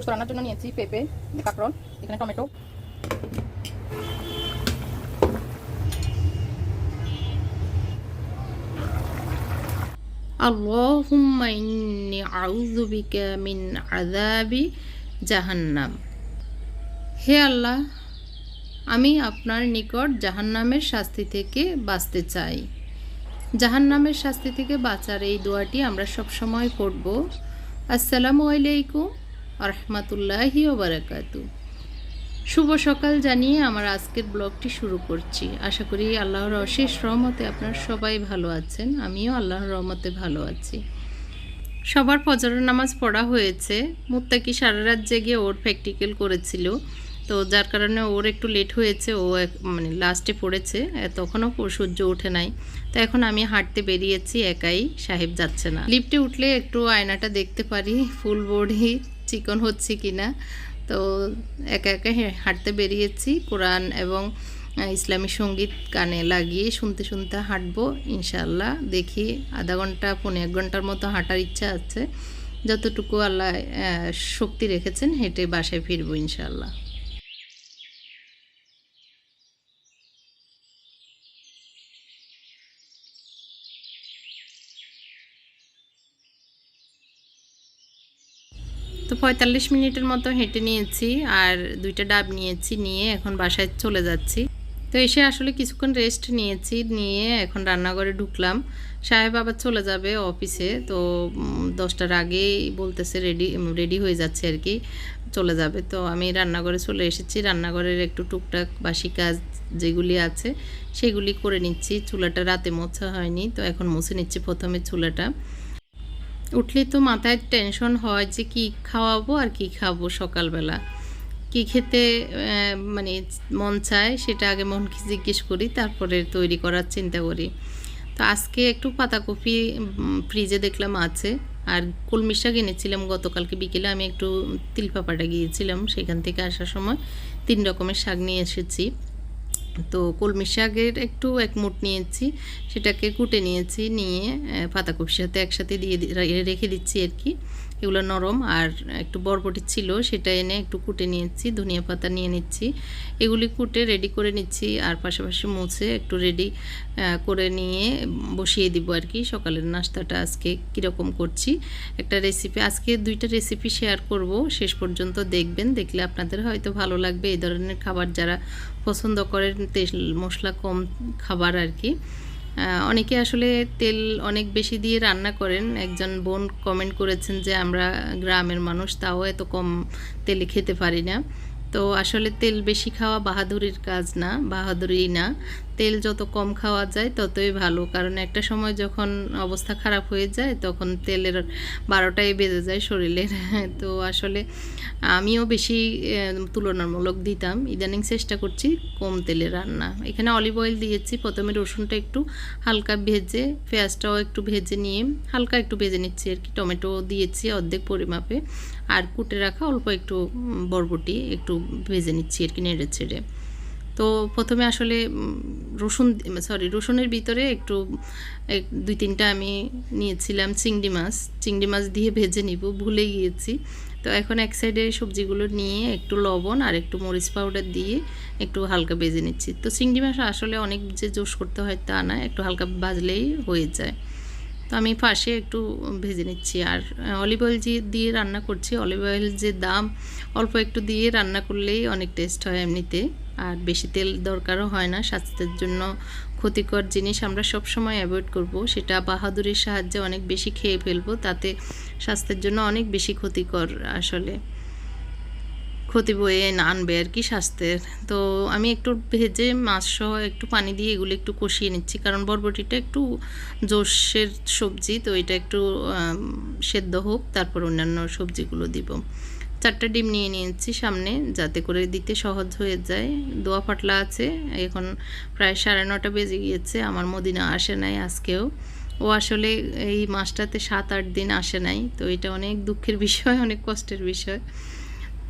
গরু রান্নার জন্য নিয়েছি পেঁপে কাঁকরোল এখানে টমেটো اللهم إني أعوذ بك من عذاب জাহান্নাম হে আল্লাহ আমি আপনার নিকট জাহান্নামের শাস্তি থেকে বাঁচতে চাই জাহান্নামের শাস্তি থেকে বাঁচার এই দোয়াটি আমরা সব সময় পড়ব আসসালামু আলাইকুম রহমতুল্লাহি ওবরাকাতু শুভ সকাল জানিয়ে আমার আজকের ব্লগটি শুরু করছি। আশা করি আল্লাহর অশেষ রহমতে আপনার সবাই ভালো আছেন। আমিও আল্লাহর রহমতে ভালো আছি। সবার ফজরের নামাজ পড়া হয়েছে। মুত্তাকি সারা রাত জেগে ওর প্র্যাকটিক্যাল করেছিল। তো যার কারণে ওর একটু লেট হয়েছে। ও মানে লাস্টে পড়েছে। তখনও সূর্য ওঠে নাই। তো এখন আমি হাঁটতে বেরিয়েছি। একাই সাহেব যাচ্ছে না। লিফটে উঠলে একটু আয়নাটা দেখতে পারি। ফুল বডি চিকন হচ্ছে কি না তো একা একা হাঁটতে বেরিয়েছি কোরআন এবং ইসলামী সংগীত কানে লাগিয়ে শুনতে শুনতে হাঁটবো ইনশাল্লাহ দেখি আধা ঘণ্টা পনেরো এক ঘণ্টার মতো হাঁটার ইচ্ছা আছে। যতটুকু আল্লাহ শক্তি রেখেছেন, হেঁটে বাসায় ফিরবো ইনশাল্লাহ পঁয়তাল্লিশ মিনিটের মতো হেঁটে নিয়েছি আর দুইটা ডাব নিয়েছি, নিয়ে এখন বাসায় চলে যাচ্ছি। তো এসে আসলে কিছুক্ষণ রেস্ট নিয়েছি, নিয়ে এখন রান্নাঘরে ঢুকলাম। সাহেব আবার চলে যাবে অফিসে তো দশটার আগেই বলতেছে রেডি রেডি হয়ে যাচ্ছে আর কি, চলে যাবে। তো আমি রান্নাঘরে চলে এসেছি, রান্নাঘরের একটু টুকটাক বাসি কাজ যেগুলি আছে, সেগুলি করে নিচ্ছি। চুলাটা রাতে মোছা হয়নি, তো এখন মুছে নিচ্ছি প্রথমে চুলাটা। উঠলে তো মাথায় টেনশন হয় যে কি খাওয়াবো আর কি খাব সকালবেলা। কি খেতে মানে মন চায় সেটা আগে মনকে জিজ্ঞেস করি, তারপরে তৈরি করার চিন্তা করি। তো আজকে একটু পাতাকপি ফ্রিজে দেখলাম আছে। আর কলমি শাক এনেছিলাম গতকালকে বিকেলে, আমি একটু তিলপাপাটা গিয়েছিলাম, সেখান থেকে আসার সময় তিন রকমের শাক নিয়ে এসেছি। তো কলমি শাকের একটু এক মুঠ নিয়েছি, সেটাকে কুটে নিয়েছি, নিয়ে পাতাকপির সাথে একসাথে দিয়ে রেখে দিচ্ছি আর কি। এগুলো নরম আর একটু বরবটি ছিল, সেটা এনে একটু কুটে নিয়েছি, ধনিয়া পাতা নিয়ে নিচ্ছি। এগুলি কুটে রেডি করে নিচ্ছি আর পাশাপাশি মুছে একটু রেডি করে নিয়ে বসিয়ে দিব আর কি। সকালের নাস্তাটা আজকে কীরকম করছি, একটা রেসিপি আজকে দুইটা রেসিপি শেয়ার করব। শেষ পর্যন্ত দেখবেন, দেখলে আপনাদের হয়তো ভালো লাগবে। এই ধরনের খাবার যারা পছন্দ করেন, তেল মশলা কম খাবার আর কি। অনেকে আসলে তেল অনেক বেশি দিয়ে রান্না করেন। একজন বোন কমেন্ট করেছেন যে, আমরা গ্রামের মানুষ, তাও এত কম তেলে খেতে পারি না। তো আসলে তেল বেশি খাওয়া বাহাদুরির কাজ না বাহাদুরি না। তেল যত কম খাওয়া যায় ততই ভালো। কারণ একটা সময় যখন অবস্থা খারাপ হয়ে যায়, তখন তেলের বারোটাই বেজে যায় শরীরের। তো আসলে আমিও বেশি তুলনামূলক দিতাম। ইদানিং চেষ্টা করছি কম তেলে রান্না। এখানে অলিভ অয়েল দিয়েছি। প্রথমে রসুনটা একটু হালকা ভেজে, পেঁয়াজটাও একটু ভেজে নিয়ে, হালকা একটু ভেজে নিচ্ছি আর কি। টমেটো দিয়েছি অর্ধেক পরিমাপে। আর কুটে রাখা অল্প একটু বরবটি একটু ভেজে নিচ্ছি আর কি নেড়ে ছেড়ে তো প্রথমে আসলে রসুন সরি রসুনের ভিতরে একটু দুই তিনটা আমি নিয়েছিলাম চিংড়ি মাছ। চিংড়ি মাছ দিয়ে ভেজে নিব, ভুলে গিয়েছি। তো এখন এক সাইডে সবজিগুলো নিয়ে একটু লবণ আর একটু মরিচ পাউডার দিয়ে একটু হালকা ভেজে নিচ্ছি। তো চিংড়ি মাছ আসলে অনেক যে জোশ করতে হয় তা না, একটু হালকা ভাজলেই হয়ে যায়। তো আমি পাশে একটু ভেজে নিচ্ছি আর অলিভ অয়েল যে দিয়ে রান্না করছি অলিভ অয়েল যে দাম, অল্প একটু দিয়ে রান্না করলেই অনেক টেস্ট হয় এমনিতে। আর বেশি তেল দরকারও হয় না, স্বাস্থ্যের জন্য ক্ষতিকর জিনিস আমরা সব সময় অ্যাভয়েড করব। সেটা বাহাদুরির সাহায্যে অনেক বেশি খেয়ে ফেলব, তাতে স্বাস্থ্যের জন্য অনেক বেশি ক্ষতিকর আসলে। ক্ষতি বয়ে আনবে আর কি স্বাস্থ্যের। তো আমি একটু ভেজে মাছ সহ একটু পানি দিয়ে এগুলো একটু কষিয়ে নিচ্ছি, কারণ বরবটিটা একটু জোশের সবজি, তো এটা একটু সেদ্ধ হোক, তারপর অন্যান্য সবজিগুলো দিব। চারটা ডিম নিয়ে নিয়েছি সামনে, যাতে করে দিতে সহজ হয়ে যায়। দোয়া পাটলা আছে, এখন প্রায় সাড়ে নটা বেজে গিয়েছে, আমার মদিনা আসে নাই আজকেও। ও আসলে এই মাসটাতে সাত, আট দিন আসে নাই, তো এটা অনেক দুঃখের বিষয়, অনেক কষ্টের বিষয়।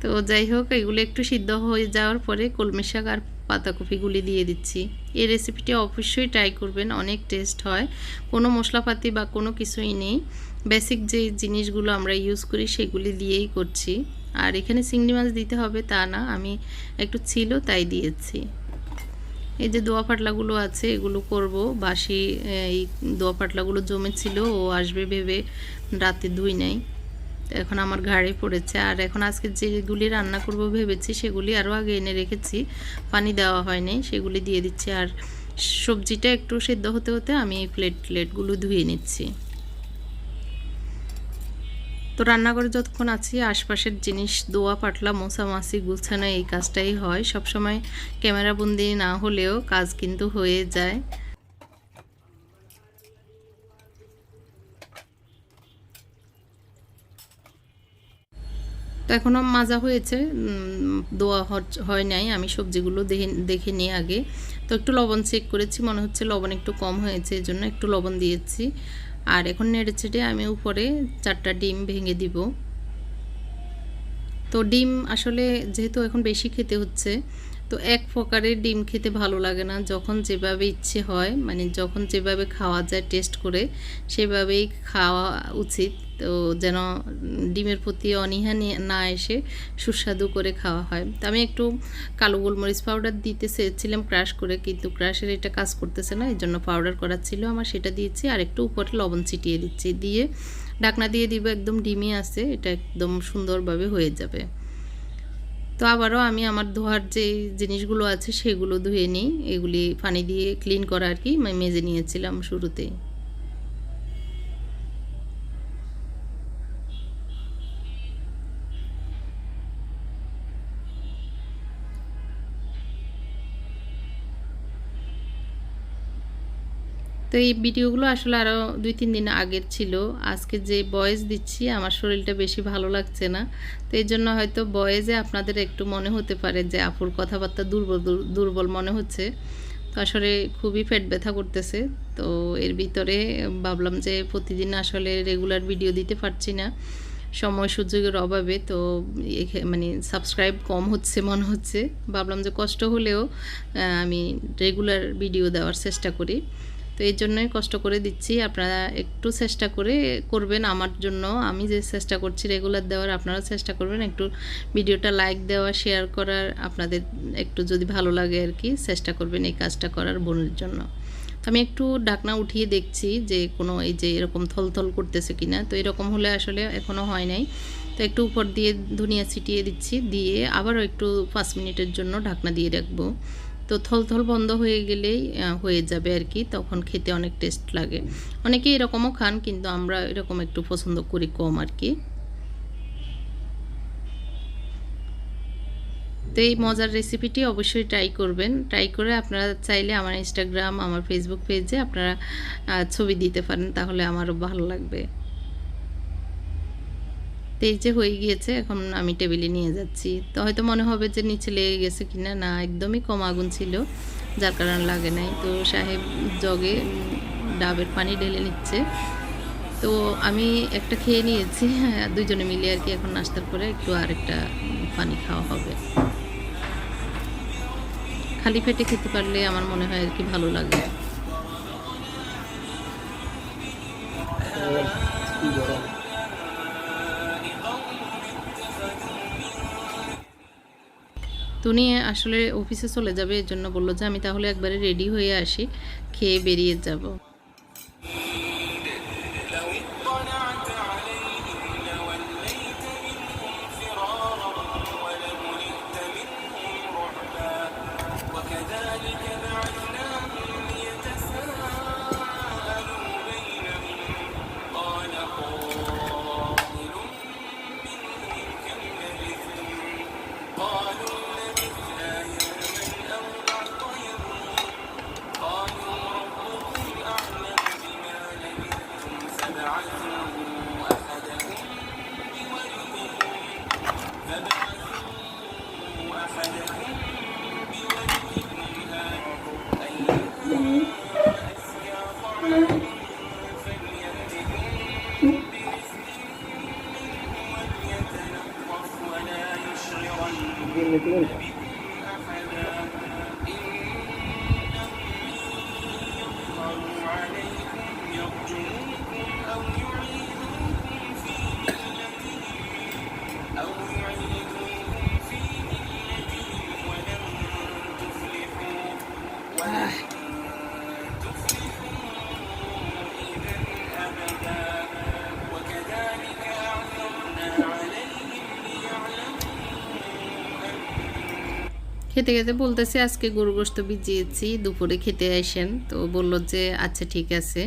তো যাই হোক, এগুলো একটু সিদ্ধ হয়ে যাওয়ার পরে কলমি শাক আর পাতাকপিগুলি দিয়ে দিচ্ছি। এই রেসিপিটি অবশ্যই ট্রাই করবেন, অনেক টেস্ট হয়। কোনো মশলাপাতি বা কোনো কিছুই নেই। বেসিক যে জিনিসগুলো আমরা ইউজ করি, সেগুলি দিয়েই করছি। আর এখানে চিংড়ি মাছ দিতে হবে তা না, আমি একটু ছিল তাই দিয়েছি। এই যে দোয়া পাটলাগুলো আছে, এগুলো করব। বাসি, এই দোয়া পাটলাগুলো জমেছিল, ও আসবে ভেবে রাতে ধুই নাই। তো এখন আমার ঘাড়ে পড়েছে। আর এখন আজকে যেগুলি রান্না করব ভেবেছি, সেগুলি আরও আগে এনে রেখেছি। পানি দেওয়া হয়নি, সেগুলি দিয়ে দিচ্ছি। আর সবজিটা একটু সেদ্ধ হতে হতে আমি এই প্লেট, প্লেটগুলো ধুয়ে নিচ্ছি। তো রান্নাঘরে যতক্ষণ আছি, আশপাশের জিনিস, দোয়া, পাটলা মোছামাছি গুছানো, এই কাজটাই হয়। সবসময় ক্যামেরাবন্দি না হলেও কাজ কিন্তু হয়ে যায়। তো এখনও মাজা হয়েছে দোয়া হয় নাই। আমি সবজিগুলো দেখে দেখে নিই আগে। তো একটু লবণ চেক করেছি, মনে হচ্ছে লবণ একটু কম হয়েছে এই জন্য একটু লবণ দিয়েছি। আর এখন নেড়ে ছেড়ে আমি উপরে চারটা ডিম ভেঙে দিব। তো ডিম আসলে যেহেতু এখন বেশি খেতে হচ্ছে, তো এক প্রকারের ডিম খেতে ভালো লাগে না। যখন যেভাবে ইচ্ছে হয় মানে যখন যেভাবে খাওয়া যায় টেস্ট করে, সেভাবেই খাওয়া উচিত। তো যেন ডিমের প্রতি অনীহা নি- এসে সুস্বাদু করে খাওয়া হয়। তো আমি একটু কালো গোলমরিচ পাউডার দিতে চেয়েছিলাম ক্রাশ করে, কিন্তু ক্রাশের এটা কাজ করতেছে না এই জন্য পাউডার করা ছিল, আমার সেটা দিয়েছি, আর একটু উপরে লবণ ছিটিয়ে দিচ্ছি, দিয়ে ঢাকনা দিয়ে দিব, একদম ডিমই আছে, এটা একদম সুন্দরভাবে হয়ে যাবে। তো আবারও আমি আমার ধোয়ার যে জিনিসগুলো আছে, সেগুলো ধুয়ে নিই, এগুলি পানি দিয়ে ক্লিন করা আর কি মেজে নিয়েছিলাম শুরুতেই। তো এই ভিডিওগুলো আসলে আরও দুই তিন দিন আগের ছিল। আজকে যে বয়েস দিচ্ছি, আমার শরীরটা বেশি ভালো লাগছে না। তো এই জন্য হয়তো বয়েজে আপনাদের একটু মনে হতে পারে যে আপুর কথাবার্তা দুর্বল, দুর- দুর্বল মনে হচ্ছে। তো আসলে খুবই পেট ব্যথা করতেছে। তো এর ভিতরে ভাবলাম যে প্রতিদিন আসলে রেগুলার ভিডিও দিতে পারছি না। সময় সুযোগের অভাবে তো মানে সাবস্ক্রাইব কম হচ্ছে, মনে হচ্ছে। ভাবলাম যে কষ্ট হলেও আমি রেগুলার ভিডিও দেওয়ার চেষ্টা করি। তো এই জন্যই কষ্ট করে দিচ্ছি। আপনারা একটু চেষ্টা করে করবেন আমার জন্য। আমি যে চেষ্টা করছি রেগুলার দেওয়ার আপনারা চেষ্টা করবেন একটু ভিডিওটা লাইক দেওয়া শেয়ার করার, আপনাদের একটু যদি ভালো লাগে আর কি চেষ্টা করবেন এই কাজটা করার বোনের জন্য। তো আমি একটু ডাকনা উঠিয়ে দেখছি যে কোনো এই যে এরকম থলথল করতেছে কিনা। তো এরকম হলে আসলে এখনও হয় নাই। তো একটু উপর দিয়ে ধনিয়া ছিটিয়ে দিচ্ছি, দিয়ে আবারও একটু পাঁচ মিনিটের জন্য ঢাকনা দিয়ে রাখব। তো থলথল বন্ধ হয়ে গেলেই হয়ে যাবে আর কি। তখন খেতে অনেক টেস্ট লাগে। অনেকে এরকমও খান, কিন্তু আমরা এরকম একটু পছন্দ করি কম আর কি। তো এই মজার রেসিপিটি অবশ্যই ট্রাই করবেন। ট্রাই করে আপনারা চাইলে আমার ইনস্টাগ্রাম আমার ফেসবুক পেজে আপনারা ছবি দিতে পারেন, তাহলে আমারও ভালো লাগবে। তো এই যে হয়ে গিয়েছে এখন আমি টেবিলে নিয়ে যাচ্ছি। তো হয়তো মনে হবে যে নিচে লেগে গেছে কিনা না একদমই কম আগুন ছিল যার কারণে লাগে নাই। তো সাহেব জগে ডাবের পানি ঢেলে নিচ্ছে। তো আমি একটা খেয়ে নিয়েছি হ্যাঁ দুজনে মিলে আর কি এখন নাস্তার পরে একটু আরেকটা উম, পানি খাওয়া হবে। খালি পেটে খেতে পারলে আমার মনে হয় আর কি ভালো লাগে। তুনি আসলে অফিসে চলে যাবে, এর জন্য বলল যে আমি তাহলে একবারে রেডি হয়ে আসি, খেয়ে বেরিয়ে যাব। খেতে খেতে বলতেছে, আজকে গরু গোস্ত ভিজিয়েছি, দুপুরে খেতে আসেন। তো বলল যে আচ্ছা ঠিক আছে,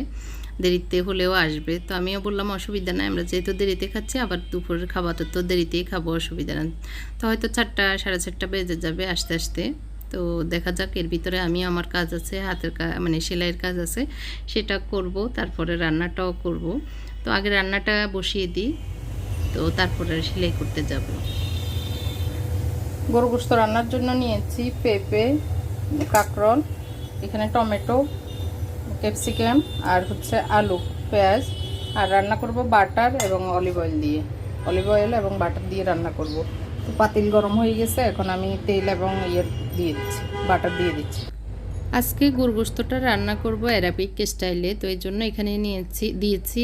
দেরিতে হলেও আসবে। তো আমিও বললাম, অসুবিধা নাই, আমরা যেহেতু দেরিতে খাচ্ছি, আবার দুপুরের খাবারটা তো দেরিতেই খাব, অসুবিধা নেই। তো হয়তো চারটা, সাড়ে চারটা বেজে যাবে আস্তে আস্তে। তো দেখা যাক, এর ভিতরে আমি আমার কাজ আছে, হাতের কাজ মানে সেলাইয়ের কাজ আছে, সেটা করব, তারপরে রান্নাটাও করব। তো আগে রান্নাটা বসিয়ে দিই, তো তারপরে সেলাই করতে যাব। গরু গোস্ত রান্নার জন্য নিয়েছি, পেঁপে, কাঁকরোল, এখানে টমেটো, ক্যাপসিকাম আর হচ্ছে আলু, পেঁয়াজ। আর রান্না করব বাটার এবং অলিভ অয়েল দিয়ে। অলিভ অয়েল এবং বাটার দিয়ে রান্না করব। তো পাতিল গরম হয়ে গেছে, এখন আমি তেল এবং ইয়ে দিয়ে দিচ্ছি, বাটার দিয়ে দিচ্ছি। আজকে গরুগোস্তটা রান্না করব অ্যারাবিক স্টাইলে, তো এই জন্য এখানে নিয়েছি, দিয়েছি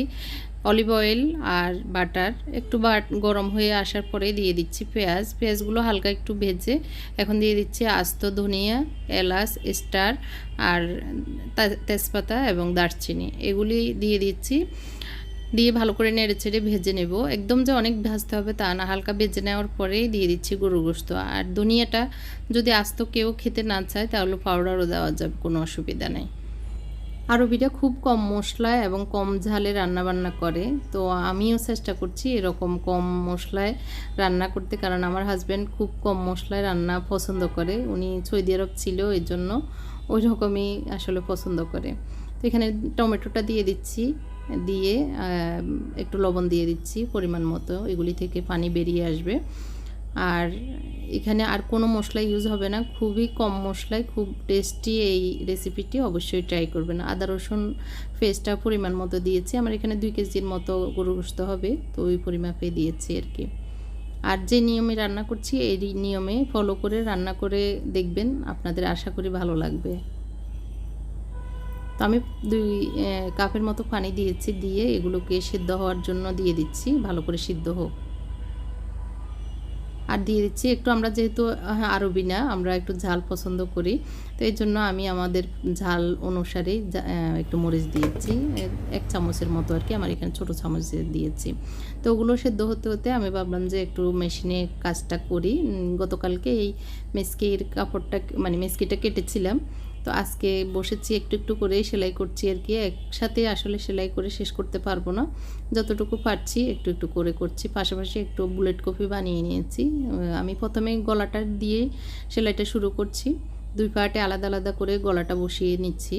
অলিভ অয়েল আর বাটার একটু বাট গরম হয়ে আসার পরে দিয়ে দিচ্ছি পেঁয়াজ। পেঁয়াজগুলো হালকা একটু ভেজে এখন দিয়ে দিচ্ছি আস্ত ধনিয়া, এলাচ, স্টার আর তেজপাতা এবং দারচিনি। এগুলি দিয়ে দিচ্ছি। দিয়ে ভালো করে নেড়ে চেড়ে ভেজে নেব। একদম যে অনেক ভাজতে হবে তা না। হালকা ভেজে নেওয়ার পরেই দিয়ে দিচ্ছি গরু গোস্ত আর ধনিয়াটা যদি আস্ত কেউ খেতে না চায় তাহলে পাউডারও দেওয়া যাবে, কোনো অসুবিধা নেই। আরবিরা খুব কম মশলায় এবং কম ঝালে রান্না বান্না করে। তো আমিও চেষ্টা করছি এরকম কম মশলায় রান্না করতে কারণ আমার হাজব্যান্ড খুব কম মশলায় রান্না পছন্দ করে। উনি সৌদি আরব ছিল এই জন্য ওই রকমই আসলে পছন্দ করে। তো এখানে টমেটোটা দিয়ে দিচ্ছি, দিয়ে একটু লবণ দিয়ে দিচ্ছি পরিমাণ মতো। এগুলি থেকে পানি বেরিয়ে আসবে। আর এখানে আর কোনো মশলা ইউজ হবে না। খুবই কম মশলায়, খুব টেস্টি এই রেসিপিটি অবশ্যই ট্রাই করবেন। আদা, রসুন পেস্টটা পরিমাণ মতো দিয়েছি। আমার এখানে দুই কেজির মতো গরু গোস্ত হবে, তো ওই পরিমাপে দিয়েছি আর কি। আর যে নিয়মে রান্না করছি এই নিয়মে ফলো করে রান্না করে দেখবেন। আপনাদের আশা করি ভালো লাগবে। তো আমি দুই কাপের মতো পানি দিয়েছি, দিয়ে এগুলোকে সিদ্ধ হওয়ার জন্য দিয়ে দিচ্ছি। ভালো করে সিদ্ধ হোক। আর দিয়ে দিচ্ছি। একটু আমরা যেহেতু আহ, আরবি না আমরা একটু ঝাল পছন্দ করি। তো এই জন্য আমি আমাদের ঝাল অনুসারে একটু মরিচ দিয়েছি। এক চামচের মতো আর কি আমার এখানে ছোটো চামচ দিয়েছি। তো ওগুলো সেদ্ধ হতে হতে আমি ভাবলাম যে একটু মেশিনে কাজটা করি। গতকালকে এই মেসকির কাপড়টা মানে মেসকিটা কেটেছিলাম। তো আজকে বসেছি, একটু একটু করে সেলাই করছি আর কি। একসাথে আসলে সেলাই করে শেষ করতে পারব না। যতটুকু পারছি, একটু একটু করে করছি। পাশাপাশি একটু বুলেট কপি বানিয়ে নিয়েছি। আমি প্রথমে গলাটা দিয়ে সেলাইটা শুরু করছি। দুই পার্টে আলাদা আলাদা করে গলাটা বসিয়ে নিচ্ছি।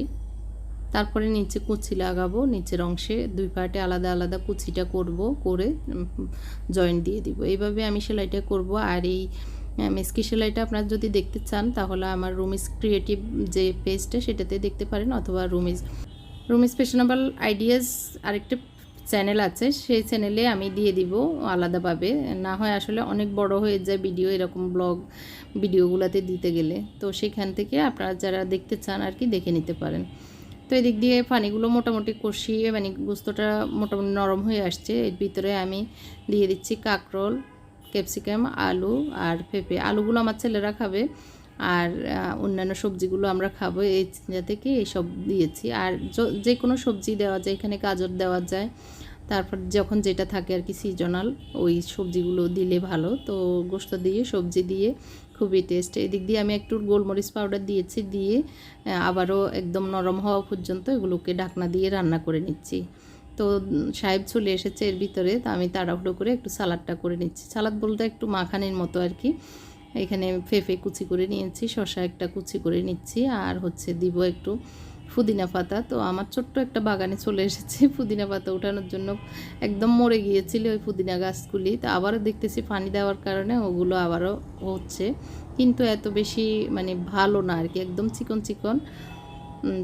তারপরে নিচে কুচি লাগাবো, নিচের অংশে দুই পার্টে আলাদা আলাদা কুচিটা করব, করে জয়েন্ট দিয়ে দিব। এইভাবে আমি সেলাইটা করব। আর এই মেসকি সেলাইটা আপনারা যদি দেখতে চান, তাহলে আমার রুমিস ক্রিয়েটিভ যে পেজটা, সেটাতে দেখতে পারেন, অথবা রুমিস রুমিস ফ্যাশনেবল আইডিয়াস আরেকটা চ্যানেল আছে, সেই চ্যানেলে আমি দিয়ে দিব আলাদাভাবে। না হয় আসলে অনেক বড় হয়ে যায় ভিডিও, এরকম ব্লগ ভিডিওগুলোতে দিতে গেলে। তো সেখান থেকে আপনারা যারা দেখতে চান আর কি, দেখে নিতে পারেন। তো এদিক দিয়ে পানিগুলো মোটামুটি কষিয়ে মানে গুস্তটা মোটামুটি নরম হয়ে আসছে। এর ভিতরে আমি দিয়ে দিচ্ছি কাঁকরোল ক্যাপসিকাম, আলু আর পেঁপে। আলুগুলো আমার ছেলেরা খাবে আর অন্যান্য সবজিগুলো আমরা খাব। এই চিন্তা থেকে এইসব দিয়েছি। আর যে কোনো সবজি দেওয়া যায়, এখানে গাজর দেওয়া যায়। তারপর যখন যেটা থাকে আর কি সিজনাল ওই সবজিগুলো দিলে ভালো। তো গোস্ত দিয়ে, সবজি দিয়ে খুবই টেস্ট এদিক দিয়ে আমি একটু গোলমরিচ পাউডার দিয়েছি, দিয়ে, আবারও একদম নরম হওয়া পর্যন্ত এগুলোকে ঢাকনা দিয়ে রান্না করে নিচ্ছি। তো সাহেব চলে এসেছে এর ভিতরে, তো আমি তাড়াহুড়ো করে একটু সালাডটা করে নিচ্ছি। সালাদ বলতে একটু মাখানির মতো আর কি। এখানে ফেফে কুচি করে নিয়েছি শশা একটা কুচি করে নিচ্ছি, আর হচ্ছে দিব একটু পুদিনা পাতা। তো আমার ছোট্ট একটা বাগানে চলে এসেছে পুদিনা পাতা ওঠানোর জন্য। একদম মরে গিয়েছিল ওই পুদিনা গাছগুলি। তো আবারও দেখতেছি পানি দেওয়ার কারণে ওগুলো আবারও হচ্ছে। কিন্তু এত বেশি মানে ভালো না আর কি, একদম চিকন চিকন।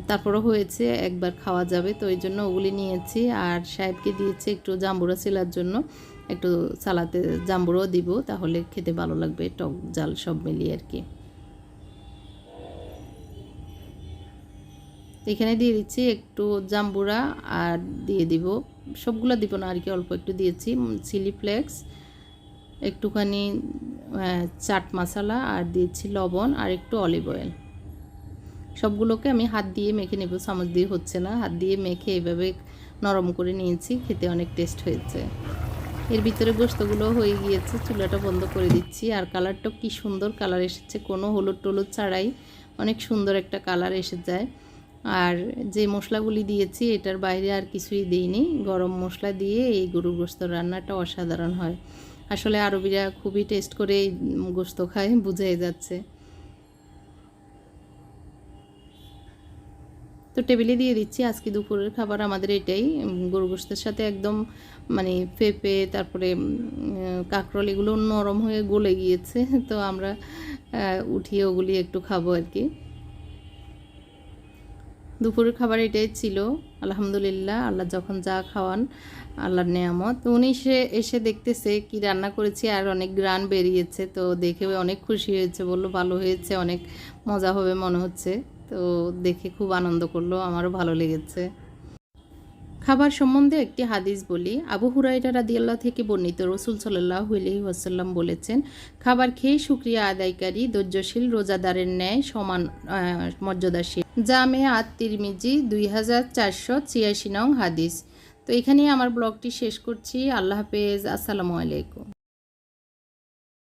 তারপরও হয়েছে, একবার খাওয়া যাবে। তো এই জন্য ওগুলি নিয়েছি। আর সাহেবকে দিয়েছি একটু জাম্বুরা ছেলার জন্য। একটু সালাতে জাম্বুরাও দিব, তাহলে খেতে ভালো লাগবে, টক জাল সব মিলিয়ে আর কি। এখানে দিয়ে দিচ্ছি একটু জাম্বুরা আর দিয়ে দিব। সবগুলো দিব না, আর কি অল্প একটু দিয়েছি। চিলি ফ্লেক্স, একটুখানি চাট মশলা, আর দিয়েছি লবণ, আর একটু অলিভ অয়েল। সবগুলোকে আমি হাত দিয়ে মেখে নেব, চামচ দিয়ে হচ্ছে না। হাত দিয়ে মেখে এভাবে নরম করে নিয়েছি, খেতে অনেক টেস্ট হয়েছে। এর ভিতরে গোস্তগুলো হয়ে গিয়েছে, চুলাটা বন্ধ করে দিচ্ছি। আর কালারটা কি সুন্দর কালার এসেছে, কোনো হলুদ টলুদ ছাড়াই অনেক সুন্দর একটা কালার এসে যায়। আর যে মশলাগুলি দিয়েছি, এটার বাইরে আর কিছুই দিইনি। গরম মশলা দিয়ে এই গরুর গোস্ত রান্নাটা অসাধারণ হয়। আসলে আরবিরা খুবই টেস্ট করে গোস্ত খায়, বুঝাই যাচ্ছে। তো টেবিলে দিয়ে দিচ্ছি। আজকে দুপুরের খাবার আমাদের এটাই। গরু গোস্তের সাথে একদম মানে পেঁপে, তারপরে কাঁকরোল এগুলো নরম হয়ে গলে গিয়েছে। তো আমরা উঠিয়ে ওগুলি একটু খাব আর কি। দুপুরের খাবার এটাই ছিল। আলহামদুলিল্লাহ, আল্লাহ যখন যা খাওয়ান, আল্লাহর নেয়ামত। উনি সে এসে দেখতেছে কি রান্না করেছি আর অনেক গ্রান বেরিয়েছে। তো দেখে অনেক খুশি হয়েছে, বলল ভালো হয়েছে, অনেক মজা হবে মনে হচ্ছে। তো দেখে খুব আনন্দ করল, আমারও ভালো লেগেছে। খাবার সম্বন্ধে একটি হাদিস বলি। আবু হুরাইরা রাদিয়াল্লাহ থেকে বর্ণিত রসুল সাল্লাহ আলহি বলেছেন, খাবার খেয়ে শুক্রিয়া আদায়কারী ধৈর্যশীল রোজাদারের ন্যায় সমান মর্যাদাশীল। জামে আত তিরমিজি দুই হাজার চারশো ছিয়াশি নং হাদিস। তো এখানেই আমার ব্লগটি শেষ করছি। আল্লাহ হাফেজ। আসসালামু আলাইকুম।